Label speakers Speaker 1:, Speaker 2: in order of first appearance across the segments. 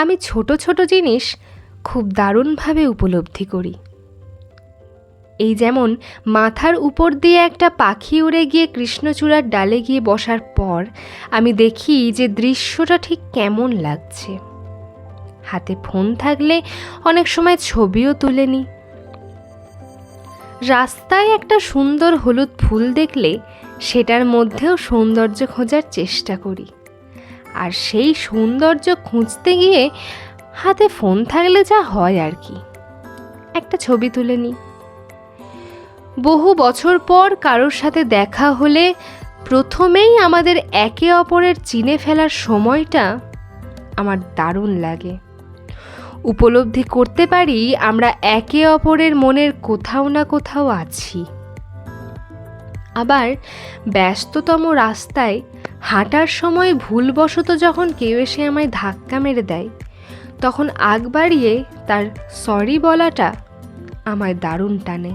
Speaker 1: আমি ছোট ছোট জিনিস খুব দারুণভাবে উপলব্ধি করি। এই যেমন মাথার উপর দিয়ে একটা পাখি উড়ে গিয়ে কৃষ্ণচূড়ার ডালে গিয়ে বসার পর আমি দেখি যে দৃশ্যটা ঠিক কেমন লাগছে। হাতে ফোন থাকলে অনেক সময় ছবিও তুলে নিই রাস্তায় একটা সুন্দর হলুদ ফুল দেখলে সেটার মধ্যেও সৌন্দর্য খোঁজার চেষ্টা করি। আর সেই সৌন্দর্য খুঁজতে গিয়ে হাতে ফোন থাকলে যা হয় আর কি। একটা ছবি তুলে নিই বহু বছর পর কারোর সাথে দেখা হলে প্রথমেই আমাদের একে অপরের চিনে ফেলার সময়টা আমার দারুণ লাগে। উপলব্ধি করতে পারি আমরা একে অপরের মনের কোথাও না কোথাও আছি। আবার ব্যস্ততম রাস্তায় হাঁটার সময় ভুলবশত যখন কেউ এসে আমায় ধাক্কা মেরে দেয়, তখন আগ বাড়িয়ে তার সরি বলাটা আমায় দারুণ টানে।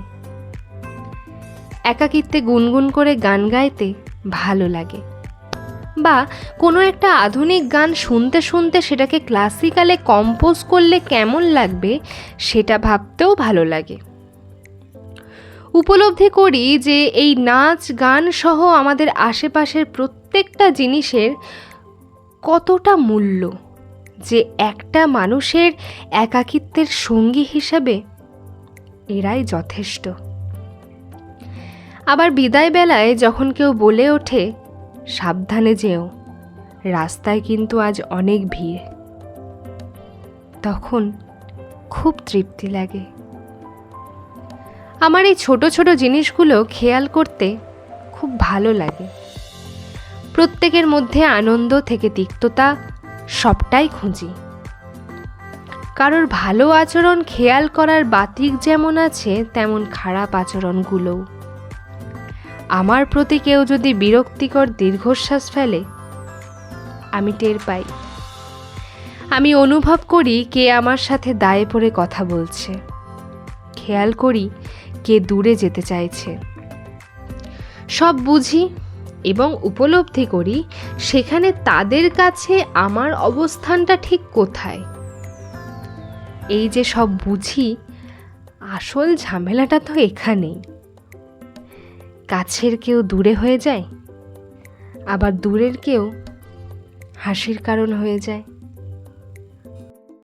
Speaker 1: একাকিত্বে গুনগুন করে গান গাইতে ভালো লাগে। বা কোনো একটা আধুনিক গান শুনতে শুনতে সেটাকে ক্লাসিক্যালে কম্পোজ করলে কেমন লাগবে, সেটা ভাবতেও ভালো লাগে। উপলব্ধি করি যে এই নাচ গান সহ আমাদের আশেপাশের প্রত্যেকটা জিনিসের কতটা মূল্য? যে একটা মানুষের একাকিত্বের সঙ্গী হিসাবে এরাই যথেষ্ট। আবার বিদায় বেলায় যখন কেউ বলে ওঠে, সাবধানে যেও, রাস্তায় কিন্তু আজ অনেক ভিড়। তখন খুব তৃপ্তি লাগে। আমার এই ছোট ছোট জিনিসগুলো খেয়াল করতে খুব ভালো লাগে। প্রত্যেকের মধ্যে আনন্দ থেকে তিক্ততা সবটাই খুঁজি। কারোর ভালো আচরণ খেয়াল করার বাতিক যেমন আছে, তেমন খারাপ আচরণগুলোও আমার প্রতি কেউ যদি বিরক্তিকর দীর্ঘশ্বাস ফেলে, আমি টের পাই। আমি অনুভব করি কে আমার সাথে দায়ে পড়ে কথা বলছে। খেয়াল করি কে দূরে যেতে চাইছে। সব বুঝি এবং উপলব্ধি করি সেখানে তাদের কাছে আমার অবস্থানটা ঠিক কোথায়। এই যে সব বুঝি, আসল ঝামেলাটা তো এখানেই। কাছের কেউ দূরে হয়ে যায়, আবার দূরের কেউ হাসির কারণ হয়ে যায়।